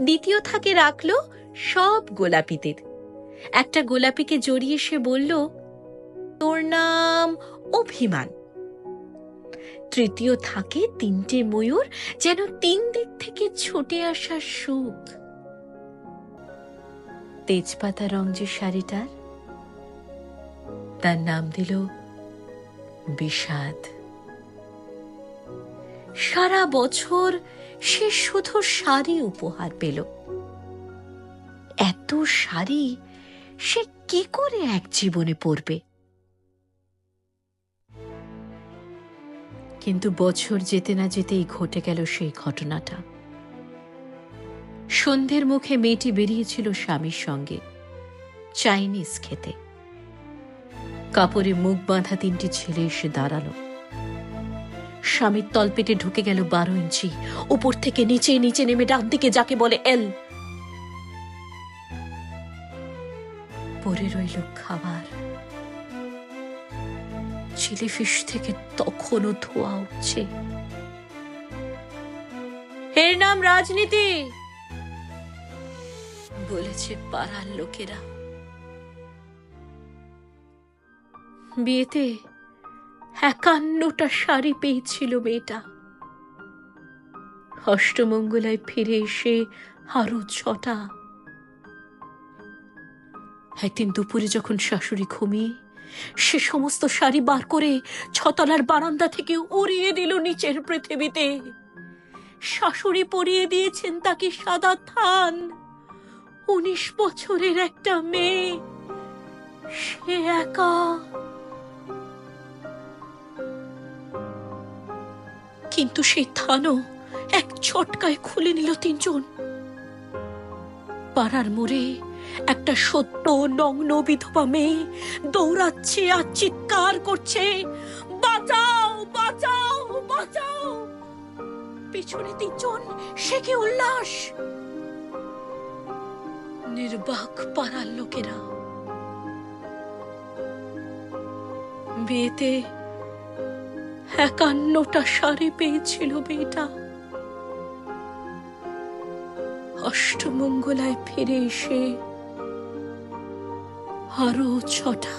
দ্বিতীয় থাকে রাখল সব গোলাপিদের। একটা গোলাপিকে জড়িয়ে সে বলল, তোর নাম অভিমান। তৃতীয় থাকে তিনটে ময়ূর যেন তিন দিক থেকে ছুটে আসা সুখ। তেজপাতা রং যে শাড়িটার, তার নাম দিল বিষাদ। সারা বছর সে শুধু শাড়ি উপহার পেল। এত শাড়ি সে কি করে এক জীবনে পরবে? কিন্তু বছর যেতে না যেতেই ঘটে গেল সেই ঘটনাটা। সন্ধ্যের মুখে মেয়েটি বেরিয়েছিল স্বামীর সঙ্গে, চাইনিজ খেতে। কাপড়ে মুখ বাঁধা তিনটি ছেলে এসে দাঁড়াল। স্বামীর তলপেটে ঢুকে গেল বারো ইঞ্চি। উপর থেকে নিচে নিচে নেমে ডান দিকে যাকে বলে এল। পরে রইল খাবার। চিলি ফিশ থেকে তখনও ধোয়া উঠছে। এর নাম রাজনীতি। বলেছে পাড়ার লোকেরা। বিয়েতে একান্নটা শাড়ি পেয়েছিল মেয়েটা। অষ্টমঙ্গলায় ফিরে এসে আরও ছটা। একদিন দুপুরে যখন শাশুড়ি ঘুমিয়ে, সে সমস্ত শাড়ি বার করে ছতলার বারান্দা থেকে উড়িয়ে দিল নিচের পৃথিবীতে। শাশুড়ি পরিয়ে দিয়েছেন তাকে সাদা থান। উনিশ বছরের একটা মেয়ে। সে একা কিন্তু সেই থানও এক ছটকায় খুলে নিল তিনজন। পাড়ার মোড়ে একটা সত্য নগ্ন বিধবা মেয়ে দৌড়াচ্ছে আর চিৎকার করছে, বাঁচাও বাঁচাও বাঁচাও! পিছনে তিনজন, সে কি উল্লাস? নির্বাক পাড়ার লোকেরা। বিয়েতে একান্নটা শাড়ি পেয়েছিল মেয়েটা। অষ্টমঙ্গলায় ফিরে এসে আরও ছটা